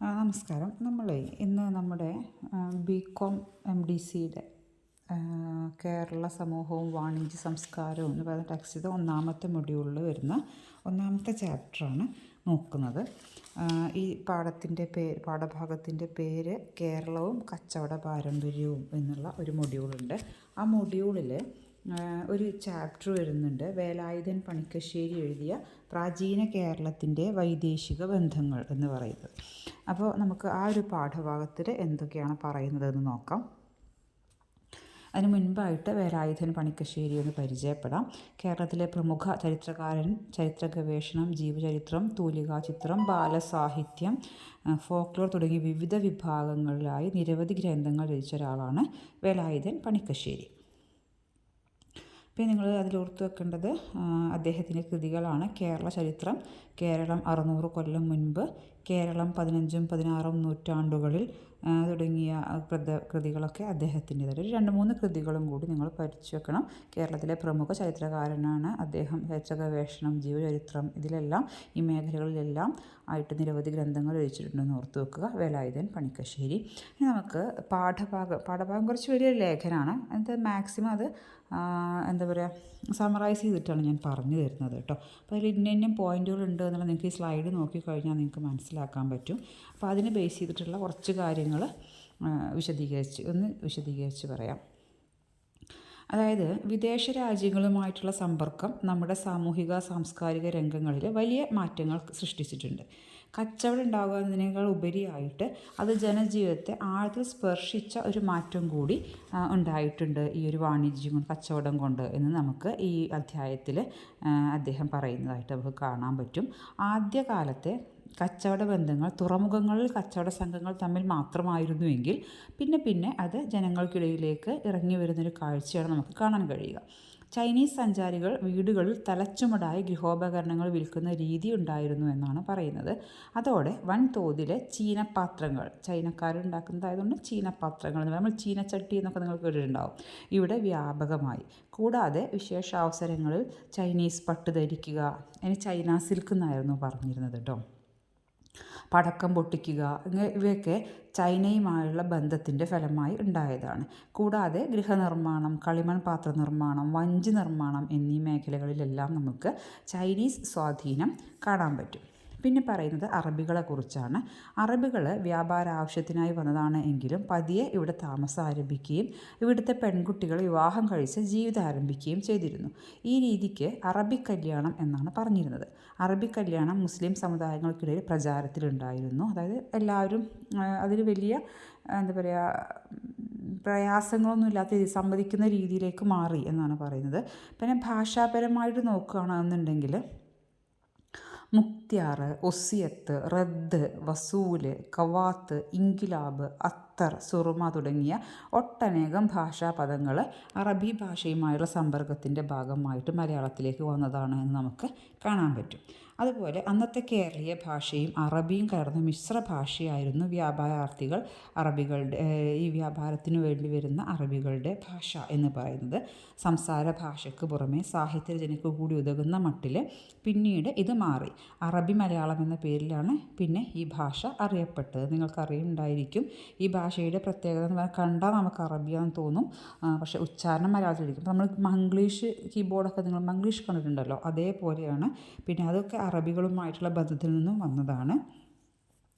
നമസ്കാരം. നമ്മൾ ഇന്ന് നമ്മുടെ ബി കോം എം ഡി സിയുടെ കേരള സമൂഹവും വാണിജ്യ സംസ്കാരവും എന്ന് പറയുന്ന ടെക്സ്റ്റിലെ ഒന്നാമത്തെ മൊഡ്യൂളിൽ വരുന്ന ഒന്നാമത്തെ ചാപ്റ്ററാണ് നോക്കുന്നത്. ഈ പാഠത്തിന്റെ പേര് പാഠഭാഗത്തിന്റെ പേര് കേരളവും കച്ചവട പാരമ്പര്യവും എന്നുള്ള ഒരു മൊഡ്യൂളുണ്ട് ആ മൊഡ്യൂളിൽ ഒരു ചാപ്റ്റർ വരുന്നുണ്ട്. വേലായുധൻ പണിക്കശ്ശേരി എഴുതിയ പ്രാചീന കേരളത്തിന്റെ വൈദേശിക ബന്ധങ്ങൾ എന്ന് പറയുന്നത്. അപ്പോൾ നമുക്ക് ആ ഒരു പാഠഭാഗത്തിൽ എന്തൊക്കെയാണ് പറയുന്നതെന്ന് നോക്കാം. അതിന് മുൻപായിട്ട് വേലായുധൻ പണിക്കശ്ശേരി എന്ന് പരിചയപ്പെടാം. കേരളത്തിലെ പ്രമുഖ ചരിത്രകാരൻ ചരിത്ര ഗവേഷണം ജീവചരിത്രം തൂലികാചിത്രം ബാലസാഹിത്യം ഫോക്ലോർ തുടങ്ങിയ വിവിധ വിഭാഗങ്ങളിലായി നിരവധി ഗ്രന്ഥങ്ങൾ രചിച്ച ഒരാളാണ് വേലായുധൻ പണിക്കശ്ശേരി. പിന്നെ നിങ്ങൾ അതിലോർത്ത് വെക്കേണ്ടത് അദ്ദേഹത്തിന്റെ കൃതികളാണ്. കേരള ചരിത്രം കേരളം അറുന്നൂറ് കൊല്ലം മുൻപ് കേരളം പതിനഞ്ചും പതിനാറും നൂറ്റാണ്ടുകളിൽ തുടങ്ങിയ കൃത കൃതികളൊക്കെ അദ്ദേഹത്തിന്റെതായ ഒരു രണ്ട് മൂന്ന് കൃതികളും കൂടി നിങ്ങൾ പഠിച്ചു വെക്കണം. കേരളത്തിലെ പ്രമുഖ ചരിത്രകാരനാണ് അദ്ദേഹം. ചരിത്ര ഗവേഷണം ജീവചരിത്രം ഇതിലെല്ലാം ഈ മേഖലകളിലെല്ലാം ആയിട്ട് നിരവധി ഗ്രന്ഥങ്ങൾ രചിച്ചിട്ടുണ്ടെന്ന് ഓർത്ത് വെക്കുക. വേലായുധൻ പണിക്കശ്ശേരി. ഇനി നമുക്ക് പാഠഭാഗം പാഠഭാഗം കുറച്ച് വലിയൊരു ലേഖനമാണ് അത് മാക്സിമം അത് എന്താ പറയുക സമറൈസ് ചെയ്തിട്ടാണ് ഞാൻ പറഞ്ഞു തരുന്നത് കേട്ടോ. അപ്പോൾ അതിൽ ഇന്ന ഇന്ന പോയിന്റുകൾ ഉണ്ട് എന്നുള്ളത് നിങ്ങൾക്ക് ഈ സ്ലൈഡ് നോക്കിക്കഴിഞ്ഞാൽ നിങ്ങൾക്ക് മനസ്സിലാക്കാൻ പറ്റും. അപ്പോൾ അതിനെ ബേസ് ചെയ്തിട്ടുള്ള കുറച്ച് കാര്യങ്ങൾ വിശദീകരിച്ച് ഒന്ന് വിശദീകരിച്ച് പറയാം. അതായത് വിദേശ രാജ്യങ്ങളുമായിട്ടുള്ള സമ്പർക്കം നമ്മുടെ സാമൂഹിക സാംസ്കാരിക രംഗങ്ങളിൽ വലിയ മാറ്റങ്ങൾ സൃഷ്ടിച്ചിട്ടുണ്ട്. കച്ചവടം ഉണ്ടാകുന്നതിനേക്കാൾ ഉപരിയായിട്ട് അത് ജനജീവിതത്തെ ആഴത്തിൽ സ്പർശിച്ച ഒരു മാറ്റം കൂടി ഉണ്ടായിട്ടുണ്ട് ഈ ഒരു വാണിജ്യം കച്ചവടം കൊണ്ട് എന്ന് നമുക്ക് ഈ അധ്യായത്തിൽ അദ്ദേഹം പറയുന്നതായിട്ട് നമുക്ക് കാണാൻ പറ്റും. ആദ്യകാലത്തെ കച്ചവട ബന്ധങ്ങൾ തുറമുഖങ്ങളിൽ കച്ചവട സംഘങ്ങൾ തമ്മിൽ മാത്രമായിരുന്നുവെങ്കിൽ പിന്നെ പിന്നെ അത് ജനങ്ങൾക്കിടയിലേക്ക് ഇറങ്ങി വരുന്നൊരു കാഴ്ചയാണ് നമുക്ക് കാണാൻ കഴിയുക. ചൈനീസ് സഞ്ചാരികൾ വീടുകളിൽ തലച്ചുമടായി ഗൃഹോപകരണങ്ങൾ വിൽക്കുന്ന രീതി ഉണ്ടായിരുന്നു എന്നാണ് പറയുന്നത്. അതോടെ വൻതോതിലെ ചീനപാത്രങ്ങൾ ചൈനക്കാരുണ്ടാക്കുന്നതായതുകൊണ്ട് ചീനപാത്രങ്ങൾ എന്ന് നമ്മൾ ചീനച്ചട്ടി എന്നൊക്കെ നിങ്ങൾ കേട്ടിട്ടുണ്ടാവും. ഇവിടെ വ്യാപകമായി. കൂടാതെ വിശേഷാവസരങ്ങളിൽ ചൈനീസ് പട്ട് ധരിക്കുക അതിന് ചൈന സിൽക്ക് എന്നായിരുന്നു പറഞ്ഞിരുന്നത് കേട്ടോ. പടക്കം പൊട്ടിക്കുക ഇവയൊക്കെ ചൈനയുമായുള്ള ബന്ധത്തിന്റെ ഫലമായി ഉണ്ടായതാണ്. കൂടാതെ ഗൃഹനിർമ്മാണം കളിമൺ പാത്ര നിർമ്മാണം വഞ്ചി നിർമ്മാണം എന്നീ മേഖലകളിലെല്ലാം നമുക്ക് ചൈനീസ് സ്വാധീനം കാണാൻ പറ്റും. പിന്നെ പറയുന്നത് അറബികളെ കുറിച്ചാണ്. അറബികൾ വ്യാപാര ആവശ്യത്തിനായി വന്നതാണ് എങ്കിലും പതിയെ ഇവിടെ താമസം ആരംഭിക്കുകയും ഇവിടുത്തെ പെൺകുട്ടികൾ വിവാഹം കഴിച്ച് ജീവിതം ആരംഭിക്കുകയും ചെയ്തിരുന്നു. ഈ രീതിക്ക് അറബി കല്യാണം എന്നാണ് പറഞ്ഞിരുന്നത്. അറബി കല്യാണം മുസ്ലിം സമുദായങ്ങൾക്കിടയിൽ പ്രചാരത്തിലുണ്ടായിരുന്നു. അതായത് എല്ലാവരും അതിൽ വലിയ എന്താ പറയുക പ്രയാസങ്ങളൊന്നും ഇല്ലാത്ത സമ്മതിക്കുന്ന രീതിയിലേക്ക് മാറി എന്നാണ് പറയുന്നത്. പിന്നെ ഭാഷാപരമായിട്ട് നോക്കുകയാണെന്നുണ്ടെങ്കിൽ മുക്തിയാറ് ഒസിയത്ത് റദ്ദ് വസൂൽ കവാത്ത് ഇൻകിലാബ് അത്തർ സുറുമ തുടങ്ങിയ ഒട്ടനേകം ഭാഷാ പദങ്ങൾ അറബി ഭാഷയുമായുള്ള സമ്പർക്കത്തിന്റെ ഭാഗമായിട്ട് മലയാളത്തിലേക്ക് വന്നതാണ് എന്ന് നമുക്ക് കാണാൻ പറ്റും. അതുപോലെ അന്നത്തെ കേരളീയ ഭാഷയും അറബിയും കലർന്ന മിശ്ര ഭാഷയായിരുന്നു വ്യാപാരാർത്ഥികൾ അറബികളുടെ ഈ വ്യാപാരത്തിനു വേണ്ടി വരുന്ന അറബികളുടെ ഭാഷ എന്ന് പറയുന്നത്. സംസാര ഭാഷയ്ക്ക് പുറമെ സാഹിത്യരചനയ്ക്ക് കൂടി ഉതകുന്ന മട്ടിൽ പിന്നീട് ഇത് മാറി. അറബി മലയാളം എന്ന പേരിലാണ് പിന്നെ ഈ ഭാഷ അറിയപ്പെട്ടത്. നിങ്ങൾക്കറിയുണ്ടായിരിക്കും ഈ ഭാഷയുടെ പ്രത്യേകത എന്ന് പറഞ്ഞാൽ കണ്ടാൽ നമുക്ക് അറബിയാന്ന് തോന്നും. പക്ഷേ ഉച്ചാരണം മലയാളത്തിലിരിക്കും. നമ്മൾ മംഗ്ലീഷ് കീബോർഡൊക്കെ നിങ്ങൾ മംഗ്ലീഷ് കണ്ടിട്ടുണ്ടല്ലോ അതേപോലെയാണ്. പിന്നെ അതൊക്കെ അറബികളുമായിട്ടുള്ള ബന്ധത്തിൽ നിന്നും വന്നതാണ്.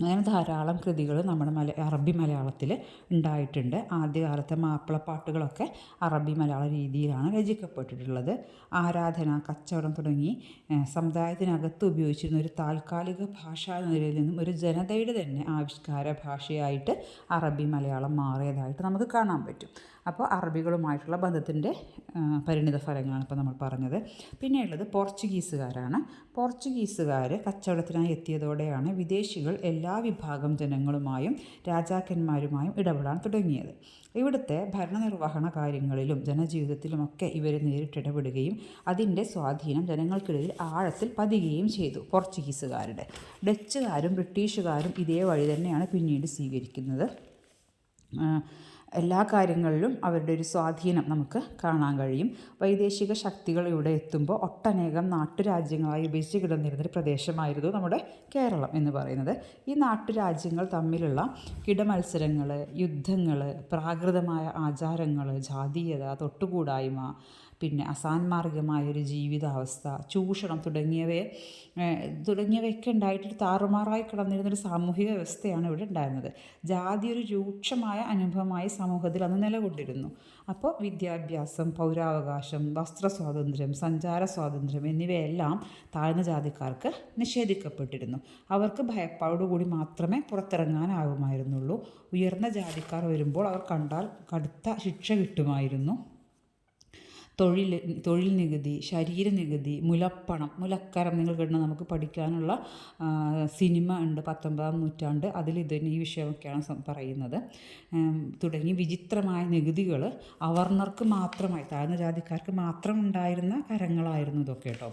അങ്ങനെ ധാരാളം കൃതികൾ നമ്മുടെ മല അറബി മലയാളത്തിൽ ഉണ്ടായിട്ടുണ്ട്. ആദ്യകാലത്തെ മാപ്പിളപ്പാട്ടുകളൊക്കെ അറബി മലയാള രീതിയിലാണ് രചിക്കപ്പെട്ടിട്ടുള്ളത്. ആരാധന കച്ചവടം തുടങ്ങി സമുദായത്തിനകത്ത് ഉപയോഗിച്ചിരുന്ന ഒരു താൽക്കാലിക ഭാഷ എന്ന നിലയിൽ നിന്നും ഒരു ജനതയുടെ തന്നെ ആവിഷ്കാര ഭാഷയായിട്ട് അറബി മലയാളം മാറിയതായിട്ട് നമുക്ക് കാണാൻ പറ്റും. അപ്പോൾ അറബികളുമായിട്ടുള്ള ബന്ധത്തിന്റെ പരിണിത ഫലങ്ങളാണ് ഇപ്പോൾ നമ്മൾ പറഞ്ഞത്. പിന്നെയുള്ളത് പോർച്ചുഗീസുകാരാണ്. പോർച്ചുഗീസുകാർ കച്ചവടത്തിനായി എത്തിയതോടെയാണ് വിദേശികൾ എല്ലാ വിഭാഗം ജനങ്ങളുമായും രാജാക്കന്മാരുമായും ഇടപെടാൻ തുടങ്ങിയത്. ഇവിടുത്തെ ഭരണനിർവഹണ കാര്യങ്ങളിലും ജനജീവിതത്തിലുമൊക്കെ ഇവർ നേരിട്ടിടപെടുകയും അതിന്റെ സ്വാധീനം ജനങ്ങൾക്കിടയിൽ ആഴത്തിൽ പതിയുകയും ചെയ്തു പോർച്ചുഗീസുകാരുടെ. ഡച്ചുകാരും ബ്രിട്ടീഷുകാരും ഇതേ വഴി തന്നെയാണ് പിന്നീട് സ്വീകരിക്കുന്നത്. എല്ലാ കാര്യങ്ങളിലും അവരുടെ ഒരു സ്വാധീനം നമുക്ക് കാണാൻ കഴിയും. വൈദേശിക ശക്തികൾ ഇവിടെ എത്തുമ്പോൾ ഒട്ടനേകം നാട്ടുരാജ്യങ്ങളായി വിഭജിച്ച് കിടന്നിരുന്നൊരു പ്രദേശമായിരുന്നു നമ്മുടെ കേരളം എന്ന് പറയുന്നത്. ഈ നാട്ടുരാജ്യങ്ങൾ തമ്മിലുള്ള കിടമത്സരങ്ങൾ യുദ്ധങ്ങൾ പ്രാകൃതമായ ആചാരങ്ങൾ ജാതീയത തൊട്ടുകൂടായ്മ പിന്നെ അസാൻമാർഗമായൊരു ജീവിതാവസ്ഥ ചൂഷണം തുടങ്ങിയവയെ തുടങ്ങിയവയൊക്കെ ഉണ്ടായിട്ട് താറുമാറായി കിടന്നിരുന്നൊരു സാമൂഹിക വ്യവസ്ഥയാണ് ഇവിടെ ഉണ്ടായിരുന്നത്. ജാതി ഒരു രൂക്ഷമായ അനുഭവമായി സമൂഹത്തിൽ അന്ന് നിലകൊണ്ടിരുന്നു. അപ്പോൾ വിദ്യാഭ്യാസം പൗരാവകാശം വസ്ത്ര സ്വാതന്ത്ര്യം സഞ്ചാര സ്വാതന്ത്ര്യം എന്നിവയെല്ലാം താഴ്ന്ന ജാതിക്കാർക്ക് നിഷേധിക്കപ്പെട്ടിരുന്നു. അവർക്ക് ഭയപ്പാടോടുകൂടി മാത്രമേ പുറത്തിറങ്ങാനാവുമായിരുന്നുള്ളൂ ഉയർന്ന ജാതിക്കാർ വരുമ്പോൾ അവർ കണ്ടാൽ കടുത്ത ശിക്ഷ കിട്ടുമായിരുന്നു. തൊഴിൽ തൊഴിൽ നികുതി ശരീര നികുതി മുലപ്പണം മുലക്കരം നിങ്ങൾ കിട്ടുന്ന നമുക്ക് പഠിക്കാനുള്ള സിനിമ ഉണ്ട് പത്തൊമ്പതാം നൂറ്റാണ്ട്. അതിൽ ഇത് ഈ വിഷയമൊക്കെയാണ് പറയുന്നത്. തുടങ്ങി വിചിത്രമായ നികുതികൾ അവർണർക്ക് മാത്രമായി താഴ്ന്ന ജാതിക്കാർക്ക് മാത്രം ഉണ്ടായിരുന്ന കരങ്ങളായിരുന്നു ഇതൊക്കെ കേട്ടോ.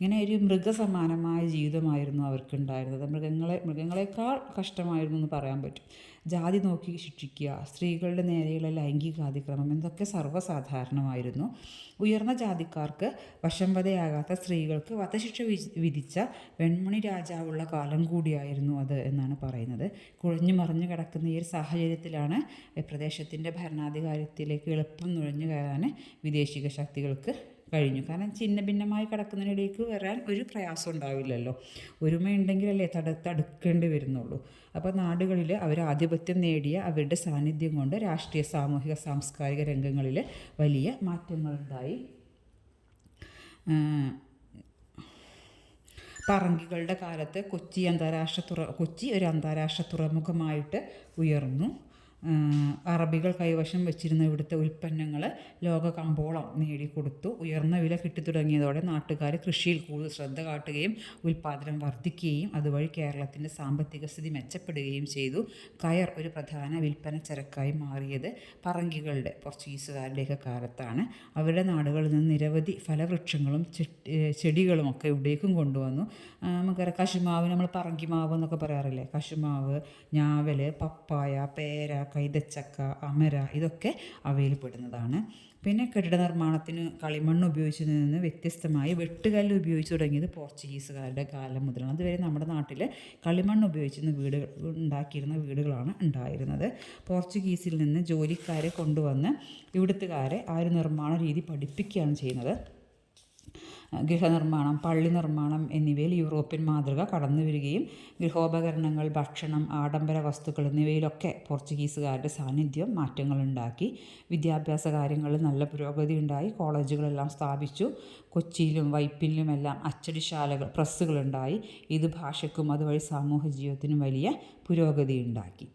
ഇങ്ങനെ ഒരു മൃഗസമാനമായ ജീവിതമായിരുന്നു അവർക്കുണ്ടായിരുന്നത്. മൃഗങ്ങളെ മൃഗങ്ങളെക്കാൾ കഷ്ടമായിരുന്നു എന്ന് പറയാൻ പറ്റും. ജാതി നോക്കി ശിക്ഷിക്കുക സ്ത്രീകളുടെ നേരെയുള്ള ലൈംഗിക അതിക്രമം എന്നൊക്കെ സർവസാധാരണമായിരുന്നു. ഉയർന്ന ജാതിക്കാർക്ക് വശംവതയാകാത്ത സ്ത്രീകൾക്ക് വധശിക്ഷ വിധിച്ച വെൺമണി രാജാവുള്ള കാലം കൂടിയായിരുന്നു അത് എന്നാണ് പറയുന്നത്. കുഴഞ്ഞു മറിഞ്ഞു കിടക്കുന്ന ഈ ഒരു സാഹചര്യത്തിലാണ് പ്രദേശത്തിന്റെ ഭരണാധികാരത്തിലേക്ക് എളുപ്പം നുഴഞ്ഞു കയറാൻ വിദേശിക ശക്തികൾക്ക് കഴിഞ്ഞു. കാരണം ചിന്ന ഭിന്നമായി കിടക്കുന്നതിനിടയ്ക്ക് വരാൻ ഒരു പ്രയാസം ഉണ്ടാവില്ലല്ലോ. ഒരുമയുണ്ടെങ്കിലല്ലേ തട തടുക്കേണ്ടി വരുന്നുള്ളൂ. അപ്പോൾ നാടുകളിൽ അവർ ആധിപത്യം നേടിയ അവരുടെ സാന്നിധ്യം കൊണ്ട് രാഷ്ട്രീയ സാമൂഹിക സാംസ്കാരിക രംഗങ്ങളിൽ വലിയ മാറ്റങ്ങളുണ്ടായി. പറങ്കികളുടെ കാലത്ത് കൊച്ചി അന്താരാഷ്ട്ര തുറ കൊച്ചി ഒരു അന്താരാഷ്ട്ര തുറമുഖമായിട്ട് ഉയർന്നു. അറബികൾ കൈവശം വെച്ചിരുന്ന ഇവിടുത്തെ ഉൽപ്പന്നങ്ങൾ ലോക കമ്പോളം നേടിക്കൊടുത്തു. ഉയർന്ന വില കിട്ടിത്തുടങ്ങിയതോടെ നാട്ടുകാർ കൃഷിയിൽ കൂടുതൽ ശ്രദ്ധ കാട്ടുകയും ഉൽപ്പാദനം വർദ്ധിക്കുകയും അതുവഴി കേരളത്തിന്റെ സാമ്പത്തിക സ്ഥിതി മെച്ചപ്പെടുകയും ചെയ്തു. കയർ ഒരു പ്രധാന വിൽപ്പന ചരക്കായി മാറിയത് പറങ്കികളുടെ പോർച്ചുഗീസുകാരുടെയൊക്കെ കാലത്താണ്. അവരുടെ നാടുകളിൽ നിന്ന് നിരവധി ഫലവൃക്ഷങ്ങളും ചെടികളും ഒക്കെ ഇവിടേക്കും കൊണ്ടുവന്നു. നമുക്കറിയാം കശുമാവ് നമ്മൾ പറങ്കിമാവ് എന്നൊക്കെ പറയാറില്ലേ? കശുമാവ് ഞാവൽ പപ്പായ പേര കൈതച്ചക്ക അമര ഇതൊക്കെ അവയിൽ പെടുന്നതാണ് പിന്നെ കെട്ടിട നിർമ്മാണത്തിന് കളിമണ്ണ് ഉപയോഗിച്ചു നിന്ന് വ്യത്യസ്തമായി വെട്ടുകല്ല് ഉപയോഗിച്ച് തുടങ്ങിയത് പോർച്ചുഗീസുകാരുടെ കാലം മുതലാണ്. അതുവരെ നമ്മുടെ നാട്ടിൽ കളിമണ്ണ് ഉപയോഗിച്ചിരുന്ന വീടുകൾ ഉണ്ടാക്കിയിരുന്ന വീടുകളാണ് ഉണ്ടായിരുന്നത്. പോർച്ചുഗീസിൽ നിന്ന് ജോലിക്കാരെ കൊണ്ടുവന്ന് ഇവിടുത്തുകാരെ ആ ഒരു നിർമ്മാണ രീതി പഠിപ്പിക്കുകയാണ് ചെയ്യുന്നത്. ഗൃഹനിർമ്മാണം പള്ളി നിർമ്മാണം എന്നിവയിൽ യൂറോപ്യൻ മാതൃക കടന്നു വരികയും ഗൃഹോപകരണങ്ങൾ ഭക്ഷണം ആഡംബര വസ്തുക്കൾ എന്നിവയിലൊക്കെ പോർച്ചുഗീസുകാരുടെ സാന്നിധ്യം മാറ്റങ്ങളുണ്ടാക്കി. വിദ്യാഭ്യാസ കാര്യങ്ങളിൽ നല്ല പുരോഗതി ഉണ്ടായി. കോളേജുകളെല്ലാം സ്ഥാപിച്ചു. കൊച്ചിയിലും വൈപ്പിനിലുമെല്ലാം അച്ചടിശാലകൾ പ്രസ്സുകളുണ്ടായി. ഇത് ഭാഷയ്ക്കും അതുവഴി സാമൂഹ്യ ജീവിതത്തിനും വലിയ പുരോഗതി ഉണ്ടാക്കി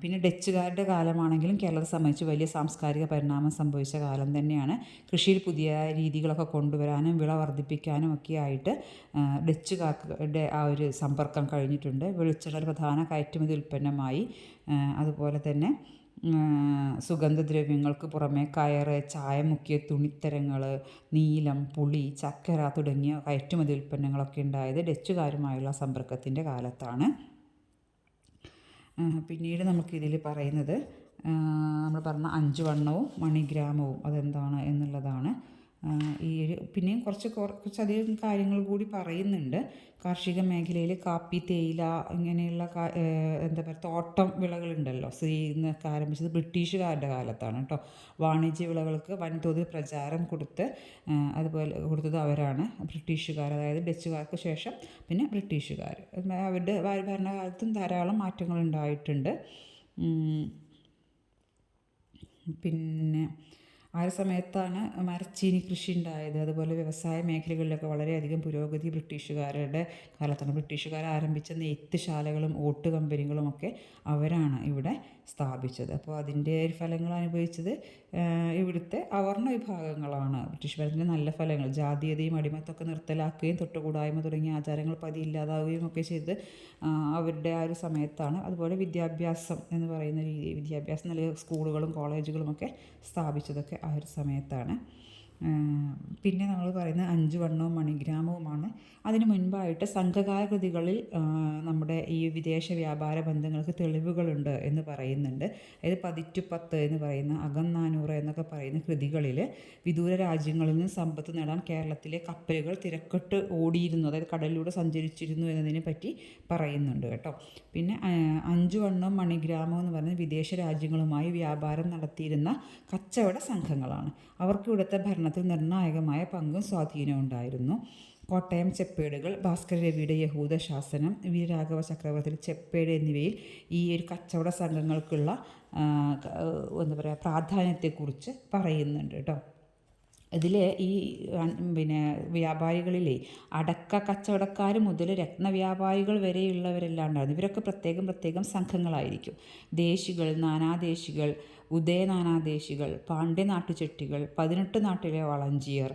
പിന്നെ ഡച്ചുകാരുടെ കാലമാണെങ്കിലും കേരളത്തെ സംബന്ധിച്ച് വലിയ സാംസ്കാരിക പരിണാമം സംഭവിച്ച കാലം തന്നെയാണ്. കൃഷിയിൽ പുതിയ രീതികളൊക്കെ കൊണ്ടുവരാനും വിള വർദ്ധിപ്പിക്കാനും ഒക്കെ ആയിട്ട് ഡച്ചുകാരുടെ ആ ഒരു സമ്പർക്കം കഴിഞ്ഞിട്ടുണ്ട്. വെളിച്ചെണ്ണ പ്രധാന കയറ്റുമതി ഉൽപ്പന്നമായി അതുപോലെ തന്നെ സുഗന്ധദ്രവ്യങ്ങൾക്ക് പുറമെ കയറ് ചായ മുക്കിയ തുണിത്തരങ്ങൾ നീലം പുളി ചക്കര തുടങ്ങിയ കയറ്റുമതി ഉൽപ്പന്നങ്ങളൊക്കെ ഉണ്ടായത് ഡച്ചുകാരുമായുള്ള സമ്പർക്കത്തിന്റെ കാലത്താണ്. പിന്നീട് നമുക്കിതിൽ പറയുന്നത് നമ്മൾ പറഞ്ഞ അഞ്ച് വണ്ണവും മണിഗ്രാമവും അതെന്താണ് എന്നുള്ളതാണ്. ഈ പിന്നെയും കുറച്ച് കുറച്ചധികം കാര്യങ്ങൾ കൂടി പറയുന്നുണ്ട്. കാർഷിക മേഖലയിൽ കാപ്പി തേയില ഇങ്ങനെയുള്ള എന്താ പറയുക തോട്ടം വിളകളുണ്ടല്ലോ. സീ എന്നൊക്കെ ആരംഭിച്ചത് ബ്രിട്ടീഷുകാരുടെ കാലത്താണ് കേട്ടോ വാണിജ്യ വിളകൾക്ക് വൻതോതിൽ പ്രചാരം കൊടുത്ത് അതുപോലെ കൊടുത്തത് അവരാണ്. ബ്രിട്ടീഷുകാർ അതായത് ഡച്ചുകാർക്ക് ശേഷം പിന്നെ ബ്രിട്ടീഷുകാർ അവരുടെ ഭരണകാലത്തും ധാരാളം മാറ്റങ്ങൾ ഉണ്ടായിട്ടുണ്ട്. പിന്നെ ആ ഒരു സമയത്താണ് മരച്ചീനി കൃഷി ഉണ്ടായത്. അതുപോലെ വ്യവസായ മേഖലകളിലൊക്കെ വളരെയധികം പുരോഗതി ബ്രിട്ടീഷുകാരുടെ കാലത്താണ്. ബ്രിട്ടീഷുകാർ ആരംഭിച്ച നെയ്ത്ത് ശാലകളും ഓട്ട് കമ്പനികളും ഒക്കെ അവരാണ് ഇവിടെ സ്ഥാപിച്ചത്. അപ്പോൾ അതിന്റെ ഫലങ്ങൾ അനുഭവിച്ചത് ഇവിടുത്തെ അവർണ വിഭാഗങ്ങളാണ്. ബ്രിട്ടീഷ് ഭരണത്തിന്റെ നല്ല ഫലങ്ങൾ ജാതീയതയും അടിമത്തൊക്കെ നിർത്തലാക്കുകയും തൊട്ടുകൂടായ്മ തുടങ്ങിയ ആചാരങ്ങൾ പതി ഇല്ലാതാവുകയും ഒക്കെ ചെയ്ത് അവരുടെ ആ ഒരു സമയത്താണ് അതുപോലെ വിദ്യാഭ്യാസം എന്ന് പറയുന്ന രീതി വിദ്യാഭ്യാസം നൽകിയ സ്കൂളുകളും കോളേജുകളും ഒക്കെ സ്ഥാപിച്ചതൊക്കെ ആ ഒരു സമയത്താണ്. പിന്നെ നമ്മൾ പറയുന്ന അഞ്ച് വണ്ണവും മണിഗ്രാമവുമാണ്. അതിന് മുൻപായിട്ട് സംഘകാല കൃതികളിൽ നമ്മുടെ ഈ വിദേശ വ്യാപാര ബന്ധങ്ങൾക്ക് തെളിവുകളുണ്ട് എന്ന് പറയുന്നുണ്ട്. അതായത് പതിറ്റുപത്ത് എന്ന് പറയുന്ന അകന്നാനൂറ് എന്നൊക്കെ പറയുന്ന കൃതികളിൽ വിദൂര രാജ്യങ്ങളിൽ നിന്ന് സമ്പത്ത് നേടാൻ കേരളത്തിലെ കപ്പലുകൾ തിരക്കിട്ട് ഓടിയിരുന്നു. അതായത് കടലിലൂടെ സഞ്ചരിച്ചിരുന്നു എന്നതിനെ പറ്റി പറയുന്നുണ്ട് കേട്ടോ. പിന്നെ അഞ്ച് വണ്ണവും മണിഗ്രാമവും എന്ന് പറയുന്നത് വിദേശ രാജ്യങ്ങളുമായി വ്യാപാരം നടത്തിയിരുന്ന കച്ചവട സംഘങ്ങളാണ്. അവർക്ക് ഇവിടുത്തെ ഭരണത്തിൽ നിർണായകമായ പങ്കും സ്വാധീനവും ഉണ്ടായിരുന്നു. കോട്ടയം ചെപ്പേടുകൾ ഭാസ്കര രവിയുടെ യഹൂദ ശാസനം വീരാഘവ ചക്രവർത്തി ചെപ്പേട് എന്നിവയിൽ ഈ ഒരു കച്ചവട സംഘങ്ങൾക്കുള്ള എന്താ പറയുക പ്രാധാന്യത്തെക്കുറിച്ച് പറയുന്നുണ്ട് കേട്ടോ. ഇതിൽ ഈ പിന്നെ വ്യാപാരികളിലെ അടക്ക കച്ചവടക്കാർ മുതൽ രത്നവ്യാപാരികൾ വരെയുള്ളവരെല്ലാം ഉണ്ടായിരുന്നു ഇവരൊക്കെ പ്രത്യേകം പ്രത്യേകം സംഘങ്ങളായിരിക്കും. ദേശികൾ നാനാദേശികൾ ഉദയ നാനാദേശികൾ ഉദയനാനാദേശികൾ പാണ്ഡ്യനാട്ടുചെട്ടികൾ പതിനെട്ട് നാട്ടിലെ വളഞ്ചിയർ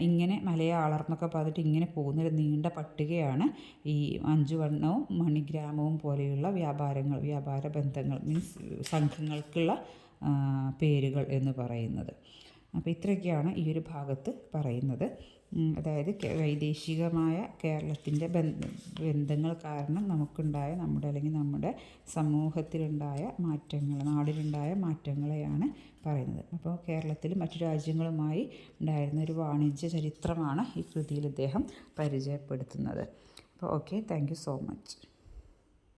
ഇങ്ങനെ മലയാളർ എന്നൊക്കെ പറഞ്ഞിട്ട് ഇങ്ങനെ പോകുന്നൊരു നീണ്ട പട്ടികയാണ് ഈ അഞ്ചുവണ്ണവും മണിഗ്രാമവും പോലെയുള്ള വ്യാപാരങ്ങൾ വ്യാപാര ബന്ധങ്ങൾ മീൻസ് സംഘങ്ങൾക്കുള്ള പേരുകൾ എന്ന് പറയുന്നത്. അപ്പോൾ ഇത്രയൊക്കെയാണ് ഈ ഒരു ഭാഗത്ത് പറയുന്നത്. അതായത് വൈദേശികമായ കേരളത്തിന്റെ ബന്ധ ബന്ധങ്ങൾ കാരണം നമുക്കുണ്ടായ നമ്മുടെ അല്ലെങ്കിൽ നമ്മുടെ സമൂഹത്തിലുണ്ടായ മാറ്റങ്ങൾ നാടിലുണ്ടായ മാറ്റങ്ങളെയാണ് പറയുന്നത്. അപ്പോൾ കേരളത്തിൽ മറ്റു രാജ്യങ്ങളുമായി ഉണ്ടായിരുന്ന ഒരു വാണിജ്യ ചരിത്രമാണ് ഈ കൃതിയിൽ ഇദ്ദേഹം പരിചയപ്പെടുത്തുന്നത്. അപ്പോൾ ഓക്കെ താങ്ക് സോ മച്ച്.